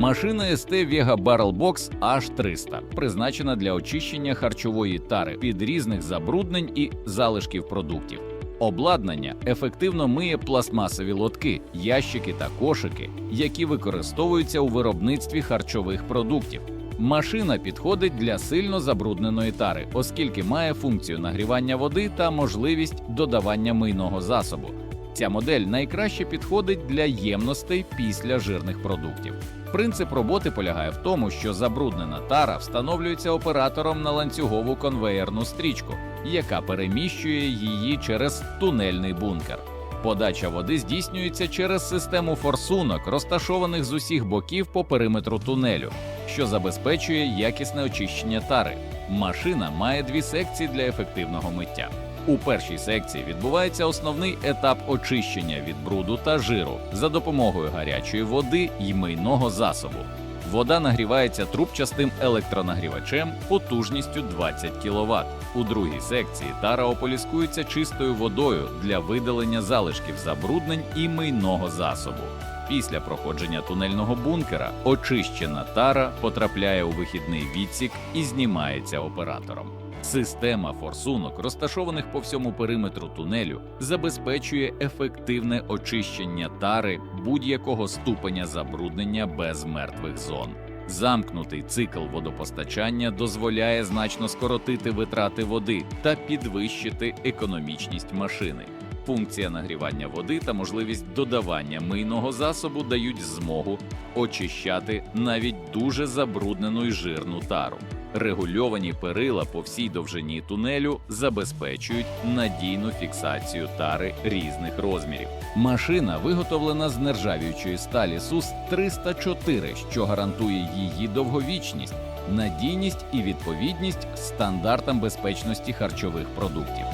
Машина ST Vega Barrel Box H300 призначена для очищення харчової тари від різних забруднень і залишків продуктів. Обладнання ефективно миє пластмасові лотки, ящики та кошики, які використовуються у виробництві харчових продуктів. Машина підходить для сильно забрудненої тари, оскільки має функцію нагрівання води та можливість додавання мийного засобу. Ця модель найкраще підходить для ємностей після жирних продуктів. Принцип роботи полягає в тому, що забруднена тара встановлюється оператором на ланцюгову конвеєрну стрічку, яка переміщує її через тунельний бункер. Подача води здійснюється через систему форсунок, розташованих з усіх боків по периметру тунелю, що забезпечує якісне очищення тари. Машина має дві секції для ефективного миття. У першій секції відбувається основний етап очищення від бруду та жиру за допомогою гарячої води і мийного засобу. Вода нагрівається трубчастим електронагрівачем потужністю 20 кВт. У другій секції тара ополіскується чистою водою для видалення залишків забруднень і мийного засобу. Після проходження тунельного бункера очищена тара потрапляє у вихідний відсік і знімається оператором. Система форсунок, розташованих по всьому периметру тунелю, забезпечує ефективне очищення тари будь-якого ступеня забруднення без мертвих зон. Замкнутий цикл водопостачання дозволяє значно скоротити витрати води та підвищити економічність машини. Функція нагрівання води та можливість додавання мийного засобу дають змогу очищати навіть дуже забруднену й жирну тару. Регульовані перила по всій довжині тунелю забезпечують надійну фіксацію тари різних розмірів. Машина виготовлена з нержавіючої сталі СУС 304, що гарантує її довговічність, надійність і відповідність стандартам безпечності харчових продуктів.